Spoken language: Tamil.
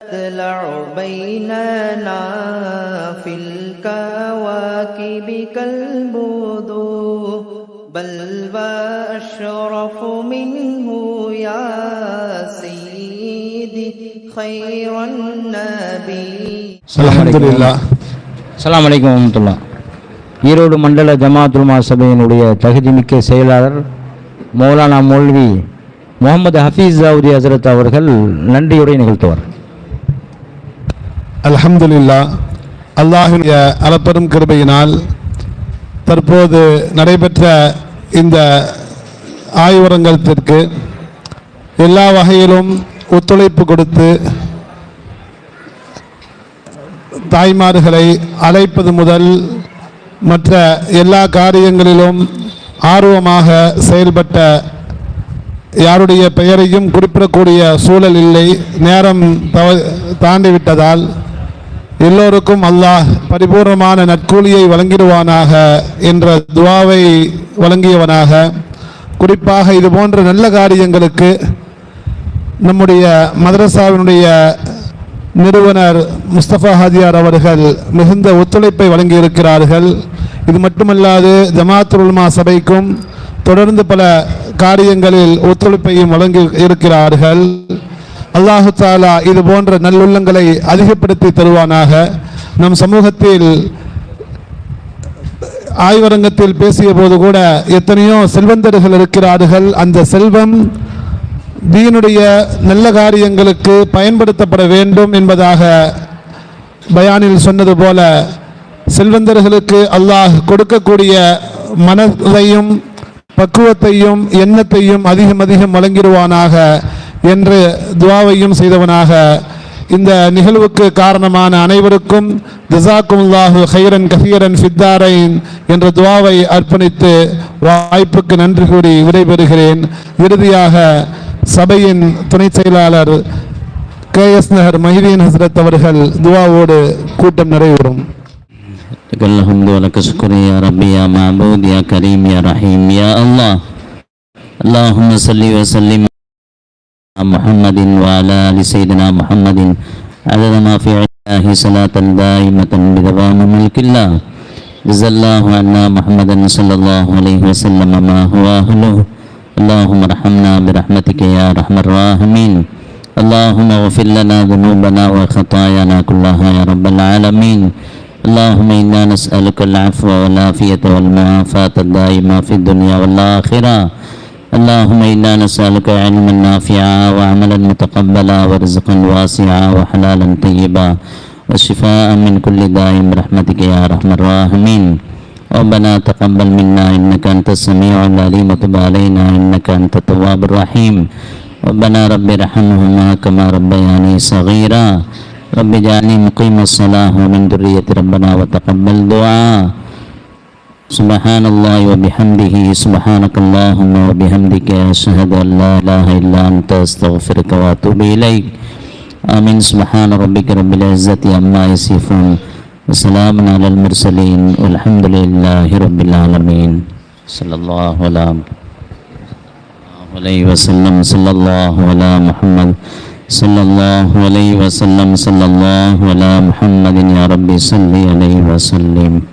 تطلع بيننا في الكواكب كالبدور بل وأشرف منه يا سيدي خير النبي அல்ஹம்துலில்லாஹ் அஸ்ஸலாமு அலைக்கும் வரமத்துல்லா ஈரோடு மண்டல ஜமாத்துல்மா சபையினுடைய தகுதிமிக்க செயலாளர் மௌலானா மௌல்வி முகமது ஹஃபீஸ் ஜவுதி ஹசரத் அவர்கள் நன்றியுரை நிகழ்த்துவார் அல்ஹம்துலில்லாஹ் அல்லாஹ்வுடைய அலப்பெரும் கிருபையினால் தற்போது நடைபெற்ற இந்த ஆய்வரங்கத்திற்கு எல்லா வகையிலும் ஒத்துழைப்பு கொடுத்து தாய்மார்களை அழைப்பது முதல் மற்ற எல்லா காரியங்களிலும் ஆர்வமாக செயல்பட்ட யாருடைய பெயரையும் குறிப்பிடக்கூடிய சூழல் இல்லை. நேரம் தவ தாண்டிவிட்டதால் எல்லோருக்கும் அல்லாஹ் பரிபூர்ணமான நற்கூலியை வழங்கிடுவானாக என்ற துவாவை வழங்கியவனாக. குறிப்பாக இது போன்ற நல்ல காரியங்களுக்கு நம்முடைய மதரசாவினுடைய நிறுவனர் முஸ்தபா ஹாஜியார் அவர்கள் மிகுந்த ஒத்துழைப்பை வழங்கியிருக்கிறார்கள். இது மட்டுமல்லாது ஜமாத்துல் சபைக்கும் தொடர்ந்து பல காரியங்களில் ஒத்துழைப்பையும் வழங்கி இருக்கிறார்கள் அல்லாஹு தாலா இது போன்ற நல்லுள்ளங்களை அதிகப்படுத்தி தருவானாக. நம் சமூகத்தில் ஆய்வரங்கத்தில் பேசிய போது கூட எத்தனையோ செல்வந்தர்கள் இருக்கிறார்கள். அந்த செல்வம் தீனுடைய நல்ல காரியங்களுக்கு பயன்படுத்தப்பட வேண்டும் என்பதாக பயானில் சொன்னது போல செல்வந்தர்களுக்கு அல்லாஹ் கொடுக்கக்கூடிய மனதையும் பக்குவத்தையும் எண்ணத்தையும் அதிகம் அதிகம் வழங்கிடுவானாக. என்று துவாவையும் செய்தவனாக இந்த நிகழ்வுக்கு காரணமான அனைவருக்கும் ஜசாக்குமுல்லாஹு ஹைரன் கஹீரன் ஃபித்தாரைன் என்ற துவாவை அர்ப்பணித்து வாய்ப்புக்கு நன்றி கூறி விடைபெறுகிறேன் இறுதியாக சபையின் துணை செயலாளர் கே எஸ் நகர் மஹிதீன் ஹசரத் அவர்கள் துவாவோடு கூட்டம் நிறைவேறும் لك الحمد ولك الشكر يا ربي يا معبود يا كريم يا رحيم يا الله اللهم صل وسلم على محمد وعلى آل سيدنا محمد. عدد ما في الله صلاة دائمة بدوام ملك الله. جزا الله عنا محمدا صلى الله عليه وسلم ما هو أهله. اللهم ارحمنا برحمتك يا أرحم الراحمين. اللهم اغفر لنا ذنوبنا وخطايانا كلها يا رب العالمين. اللهم إنا نسألك العفو والعافية والمعافاة الدائمة في الدنيا والآخرة. اللهم إنا نسألك علما نافعا وعملا متقبلا ورزقا واسعا وحلالا طيبا وشفاء من كل داء برحمتك يا أرحم الراحمين. ربنا تقبل منا إنك أنت السميع العليم وتب علينا إنك أنت التواب الرحيم. ربنا رب ارحمهما كما ربياني صغيرا. رب اجعلني مقيم الصلاة ومن ذرية ربنا وتقبل دعاء. سبحان الله وبحمده سبحانك اللهم وبحمدك أشهد أن لا إله إلا أنت أستغفرك وأتوب إليك آمين سبحان ربك رب العزة عما يصفون وسلام على المرسلين والحمد لله رب العالمين صلى الله عليه وسلم. صلى الله على محمد. صلى الله عليه وسلم. صلى الله على محمد. يا رب صل عليه وسلم.